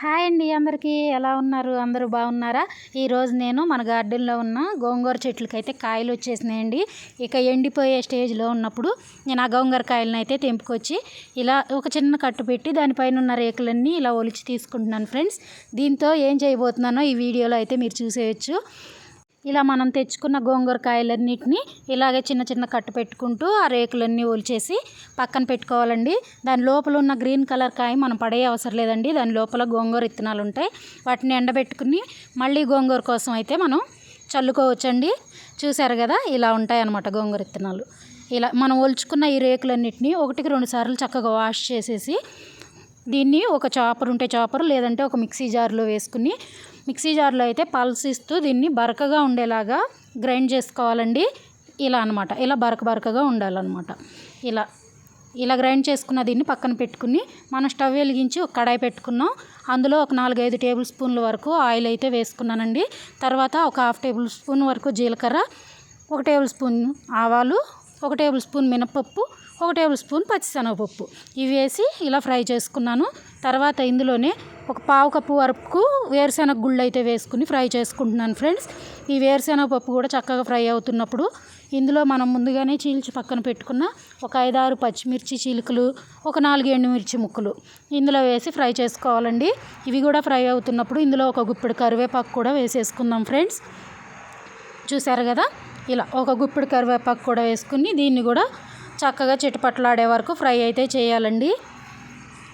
Hi అండి అందరికీ. ఎలా ఉన్నారు? అందరూ బాగున్నారా? ఈరోజు నేను మన గార్డెన్లో ఉన్న గోంగూర చెట్లకి అయితే కాయలు వచ్చేసినాయండి. ఇక ఎండిపోయే స్టేజ్లో ఉన్నప్పుడు నేను ఆ గోంగూర కాయలను అయితే తెంపుకొచ్చి ఇలా ఒక చిన్న కట్టు పెట్టి దానిపైన ఉన్న రేకులన్నీ ఇలా ఒలిచి తీసుకుంటున్నాను ఫ్రెండ్స్. దీంతో ఏం చేయబోతున్నానో ఈ వీడియోలో అయితే మీరు చూసేయచ్చు. ఇలా మనం తెచ్చుకున్న గోంగూర కాయలన్నిటిని ఇలాగే చిన్న చిన్న కట్టు పెట్టుకుంటూ ఆ రేకులన్నీ ఒలిచేసి పక్కన పెట్టుకోవాలండి. దాని లోపల ఉన్న గ్రీన్ కలర్ కాయ మనం పడే అవసరం లేదండి. దాని లోపల గోంగూర విత్తనాలు ఉంటాయి. వాటిని ఎండబెట్టుకుని మళ్ళీ గోంగూర కోసం అయితే మనం చల్లుకోవచ్చండి. చూసారు కదా? ఇలా ఉంటాయి అన్నమాట గోంగూర విత్తనాలు ఇలా మనం ఒలుచుకున్న ఈ రేకులన్నిటిని ఒకటికి రెండు సార్లు చక్కగా వాష్ చేసేసి దీన్ని ఒక చాపర్ ఉంటే చాపర్ లేదంటే ఒక మిక్సీ జార్లో వేసుకుని మిక్సీ జార్లో అయితే పల్సిస్తూ దీన్ని బరకగా ఉండేలాగా గ్రైండ్ చేసుకోవాలండి. ఇలా అనమాట ఇలా బరక బరకగా ఉండాలన్నమాట. ఇలా ఇలా గ్రైండ్ చేసుకున్న దీన్ని పక్కన పెట్టుకుని మనం స్టవ్ వెలిగించి ఒక కడాయి పెట్టుకున్నాం. అందులో ఒక నాలుగైదు టేబుల్ స్పూన్ల వరకు ఆయిల్ అయితే వేసుకున్నానండి. తర్వాత ఒక హాఫ్ టేబుల్ స్పూన్ వరకు జీలకర్ర ఒక టేబుల్ స్పూన్ ఆవాలు ఒక టేబుల్ స్పూన్ మినపప్పు ఒక టేబుల్ స్పూన్ పచ్చిశనగపప్పు. ఇవి వేసి ఇలా ఫ్రై చేసుకున్నాను. తర్వాత ఇందులోనే ఒక పావు కప్పు వరకు వేరుశెనగ గుళ్ళు అయితే వేసుకుని ఫ్రై చేసుకుంటున్నాను ఫ్రెండ్స్. ఈ వేరుశెనగ పప్పు కూడా చక్కగా ఫ్రై అవుతున్నప్పుడు ఇందులో మనం ముందుగానే చీల్చి పక్కన పెట్టుకున్న ఒక ఐదారు పచ్చిమిర్చి చీలికలు ఒక నాలుగు ఎండుమిర్చి ముక్కలు ఇందులో వేసి ఫ్రై చేసుకోవాలండి. ఇవి కూడా ఫ్రై అవుతున్నప్పుడు ఇందులో ఒక గుప్పెడు కరివేపాకు కూడా వేసేసుకుందాం ఫ్రెండ్స్. చూసారు కదా? ఇలా ఒక గుప్పెడు కరివేపాకు కూడా వేసుకుని దీన్ని కూడా చక్కగా చిటపట్లాడే వరకు ఫ్రై అయితే చేయాలండి.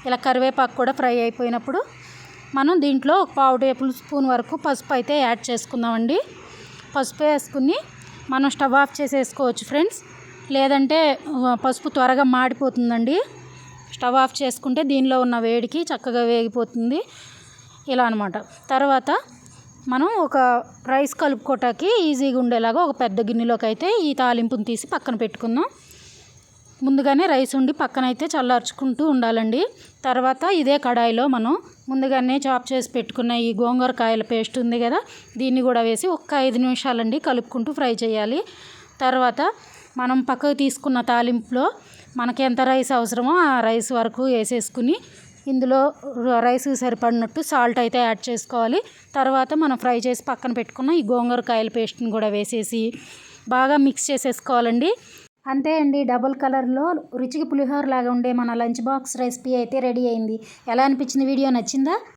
ఇలా కరివేపాకు కూడా ఫ్రై అయిపోయినప్పుడు మనం దీంట్లో ఒక పావు టేబుల్ స్పూన్ వరకు పసుపు అయితే యాడ్ చేసుకుందామండి. పసుపు వేసుకుని మనం స్టవ్ ఆఫ్ చేసేసుకోవచ్చు ఫ్రెండ్స్. లేదంటే పసుపు త్వరగా మాడిపోతుందండి. స్టవ్ ఆఫ్ చేసుకుంటే దీనిలో ఉన్న వేడికి చక్కగా వేగిపోతుంది. ఇలా అనమాట తర్వాత మనం ఒక రైస్ కలుపుకోటాకి ఈజీగా ఉండేలాగా ఒక పెద్ద గిన్నెలోకి అయితే ఈ తాలింపుని తీసి పక్కన పెట్టుకుందాం. ముందుగానే రైస్ ఉండి పక్కన అయితే చల్లార్చుకుంటూ ఉండాలండి. తర్వాత ఇదే కడాయిలో మనం ముందుగానే చాప్ చేసి పెట్టుకున్న ఈ గోంగూర కాయల పేస్ట్ ఉంది కదా దీన్ని కూడా వేసి ఒక్క ఐదు నిమిషాలండి కలుపుకుంటూ ఫ్రై చేయాలి. తర్వాత మనం పక్కకు తీసుకున్న తాలింపులో మనకి ఎంత రైస్ అవసరమో ఆ రైస్ వరకు వేసేసుకుని ఇందులో రైస్ సరిపడినట్టు సాల్ట్ అయితే యాడ్ చేసుకోవాలి. తర్వాత మనం ఫ్రై చేసి పక్కన పెట్టుకున్న ఈ గోంగూర కాయల పేస్ట్ని కూడా వేసేసి బాగా మిక్స్ చేసేసుకోవాలండి. అంతే అండి. డబుల్ కలర్లో రుచికి పులిహోర లాగా ఉండే మన లంచ్ బాక్స్ రెసిపీ అయితే రెడీ అయింది. ఎలా అనిపించింది? వీడియో నచ్చిందా?